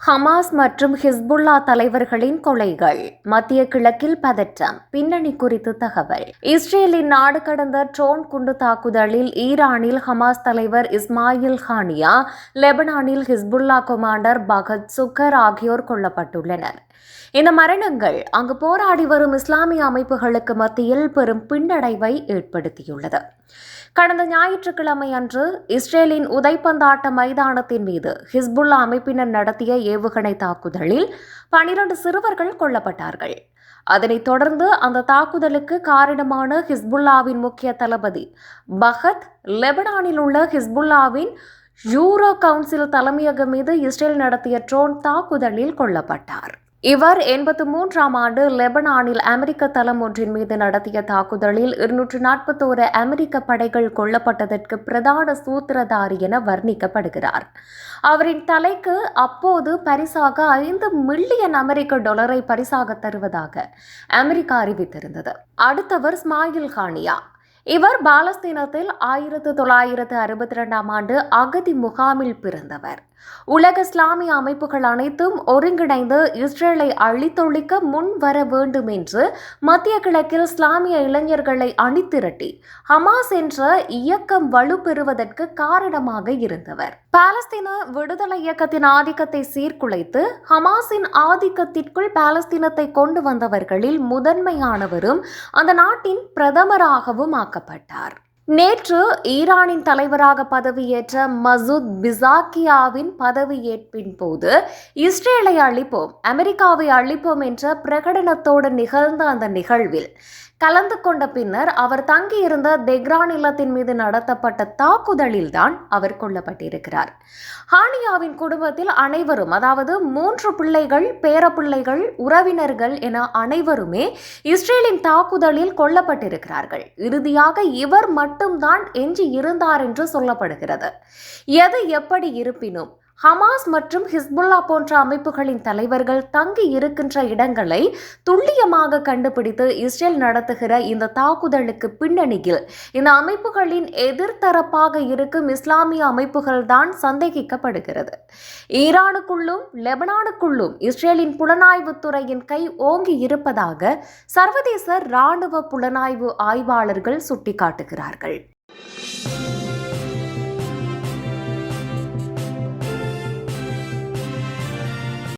Hamas மற்றும் Hezbollah தலைவர்களின் கொலைகள் மத்திய கிழக்கில் பதற்றம் பின்னணி குறித்து தகவல். இஸ்ரேலின் நாடு கடந்த ட்ரோன் குண்டு தாக்குதலில் ஈரானில் ஹமாஸ் தலைவர் இஸ்மாயில் ஹானியா லெபனானில் ஹிஸ்புல்லா கொமாண்டர் பகத் சுக்கர் ஆகியோர் கொல்லப்பட்டுள்ளனர். இந்த மரணங்கள் அங்கு போராடி வரும் இஸ்லாமிய அமைப்புகளுக்கு மத்தியில் பெரும் பின்னடைவை ஏற்படுத்தியுள்ளது. கடந்த ஞாயிற்றுக்கிழமை அன்று இஸ்ரேலின் உதைப்பந்தாட்ட மைதானத்தின் மீது ஹிஸ்புல்லா அமைப்பினர் நடத்திய ஏவுகணை தாக்குதலில் பனிரண்டு சிறுவர்கள் கொல்லப்பட்டார்கள். அதனைத் தொடர்ந்து அந்த தாக்குதலுக்கு காரணமான ஹிஸ்புல்லாவின் முக்கிய தளபதி பஹத் லெபனானில் உள்ள ஹிஸ்புல்லாவின் யூரோ கவுன்சில் தலைமையகம் மீது இஸ்ரேல் நடத்திய ட்ரோன் தாக்குதலில் கொல்லப்பட்டார். இவர் எண்பத்து மூன்றாம் ஆண்டு லெபனானில் அமெரிக்க தளம் ஒன்றின் மீது நடத்திய தாக்குதலில் இருநூற்று நாற்பத்தோரு அமெரிக்க படைகள் கொல்லப்பட்டதற்கு பிரதான சூத்திரதாரி என வர்ணிக்கப்படுகிறார். அவரின் தலைக்கு அப்போது பரிசாக ஐந்து மில்லியன் அமெரிக்க டாலரை பரிசாக தருவதாக அமெரிக்கா அறிவித்திருந்தது. அடுத்தவர் ஸ்மாயில் ஹானியா. இவர் பாலஸ்தீனத்தில் ஆயிரத்து தொள்ளாயிரத்து அறுபத்தி ரெண்டாம் ஆண்டு அகதி முகாமில் பிறந்தவர். உலக இஸ்லாமிய அமைப்புகள் அனைத்தும் ஒருங்கிணைந்து இஸ்ரேலை அழித்தொழிக்க முன் வர வேண்டும் என்று மத்திய கிழக்கில் இஸ்லாமிய இளைஞர்களை அணிதிரட்டி ஹமாஸ் என்ற இயக்கம் வலுப்பெறுவதற்கு காரணமாக இருந்தவர். பாலஸ்தீன விடுதலை இயக்கத்தின் ஆதிக்கத்தை சீர்குலைத்து ஹமாஸின் ஆதிக்கத்திற்குள் பாலஸ்தீனத்தை கொண்டு வந்தவர்களில் முதன்மையானவரும் அந்த நாட்டின் பிரதமராகவும் ஆக்கப்பட்டார். நேற்று ஈரானின் தலைவராக பதவியேற்ற மசூத் பிசாக்கியாவின் பதவியேற்பின் போது இஸ்ரேலை அழிப்போம் அமெரிக்காவை அழிப்போம் என்ற பிரகடனத்தோடு நிகழ்ந்த அந்த நிகழ்வில் கலந்து கொண்ட பின்னர் அவர் தங்கியிருந்த தெக்ரான் இல்லத்தின் மீது நடத்தப்பட்ட தாக்குதலில்தான் அவர் கொல்லப்பட்டிருக்கிறார். ஹானியாவின் குடும்பத்தில் அனைவரும் அதாவது மூன்று பிள்ளைகள் பேரப்பிள்ளைகள் உறவினர்கள் என அனைவருமே இஸ்ரேலின் தாக்குதலில் கொல்லப்பட்டிருக்கிறார்கள். இறுதியாக இவர் மட்டும்தான் எஞ்சி இருந்தார் என்று சொல்லப்படுகிறது. எது எப்படி இருப்பினும் ஹமாஸ் மற்றும் ஹிஸ்புல்லா போன்ற அமைப்புகளின் தலைவர்கள் தங்கி இருக்கின்ற இடங்களை துல்லியமாக கண்டுபிடித்து இஸ்ரேல் நடத்துகிற இந்த தாக்குதலுக்கு பின்னணியில் இந்த அமைப்புகளின் எதிர்த்தரப்பாக இருக்கும் இஸ்லாமிய அமைப்புகள் தான் சந்தேகிக்கப்படுகிறது. ஈரானுக்குள்ளும் லெபனானுக்குள்ளும் இஸ்ரேலின் புலனாய்வு துறையின் கை ஓங்கி இருப்பதாக சர்வதேச இராணுவ புலனாய்வு ஆய்வாளர்கள் சுட்டிக்காட்டுகிறார்கள்.